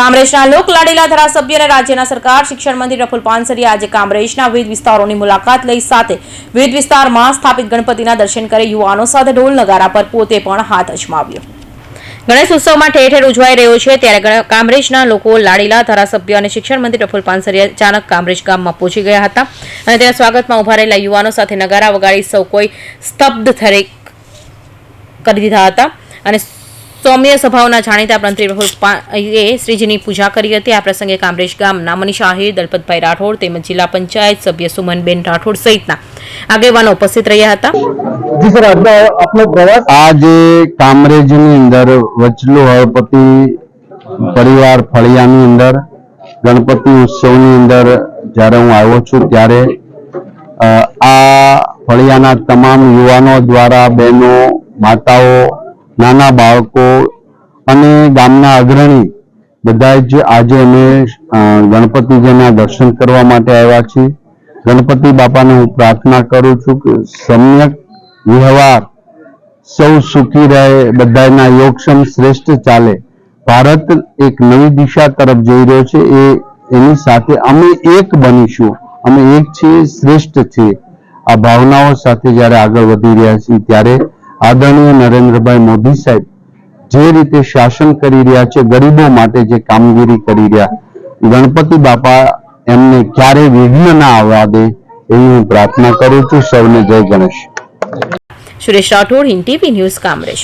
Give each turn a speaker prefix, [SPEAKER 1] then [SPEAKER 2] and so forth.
[SPEAKER 1] કામરેજના લોક લાડીલા ધારાસભ્ય અને રાજ્યના સરકાર શિક્ષણ મંત્રી પ્રફુલ પાનસરીએ આજે કામરેજના વિવિધ વિસ્તારોની મુલાકાત લઈ સાથે વિવિધ વિસ્તારમાં સ્થાપિત ગણપતિના દર્શન કરી યુવાનો સાથે ઢોલ નગારા પર પોતે પણ હાથ અજમાવ્યો. ગણેશ ઉત્સવમાં ઠેર ઠેર ઉજવાઈ રહ્યો છે, ત્યારે કામરેજના લોકો લાડીલા ધારાસભ્ય અને શિક્ષણ મંત્રી પ્રફુલ પાનસરિયા અચાનક કામરેજ ગામમાં પહોંચી ગયા હતા અને તેના સ્વાગતમાં ઊભા રહેલા યુવાનો સાથે નગારા વગાડી સૌ કોઈ સ્તબ્ધ થરે કરી દીધા હતા અને સૌમ્ય સ્વભાવના જાણીતા મંત્રી રાહુલ એ શ્રીજીની પૂજા કરી હતી. આ પ્રસંગે કામરેજ ગામના મનીષ આહિર દલપતભાઈ રાઠોડ તેમજ જિલ્લા પંચાયત સભ્ય સુમનબેન રાઠોડ સહિતના આગેવાનો ઉપસ્થિત રહ્યા હતા.
[SPEAKER 2] જી સર આજનો આપનો પ્રવાસ?
[SPEAKER 3] આજે કામરેજની અંદર વચલો હળપતિ પરિવાર ફળિયાની અંદર ગણપતિ ઉત્સવની અંદર જ્યારે હું આવ્યો છું ત્યારે આ ફળિયાના તમામ યુવાનો દ્વારા બહેનો માતાઓ નાના બાળકો અને ગામના અગ્રણી બધા જ આજે અમે ગણપતિજીના દર્શન કરવા માટે આવ્યા છીએ. ગણપતિ બાપાને હું પ્રાર્થના કરું છું કે સમ્યક વ્યવહાર, સૌ સુખી રહે બધાના યોગક્ષમ શ્રેષ્ઠ ચાલે. ભારત એક નવી દિશા તરફ જઈ રહ્યો છે, એ એની સાથે અમે એક બનીશું. અમે એક છીએ, શ્રેષ્ઠ છીએ. આ ભાવનાઓ સાથે જ્યારે આગળ વધી રહ્યા છીએ, ત્યારે આદરણીય નરેન્દ્રભાઈ મોદી સાહેબ જે રીતે શાસન કરી રહ્યા છે, ગરીબો માટે જે કામગીરી કરી રહ્યા, ગણપતિ બાપા એમને ક્યારે વિઘ્ન ના આવવા દે એવી હું પ્રાર્થના કરું છું. સૌને જય Ganesh.
[SPEAKER 1] Suresh Rathod TV news, Kamrej.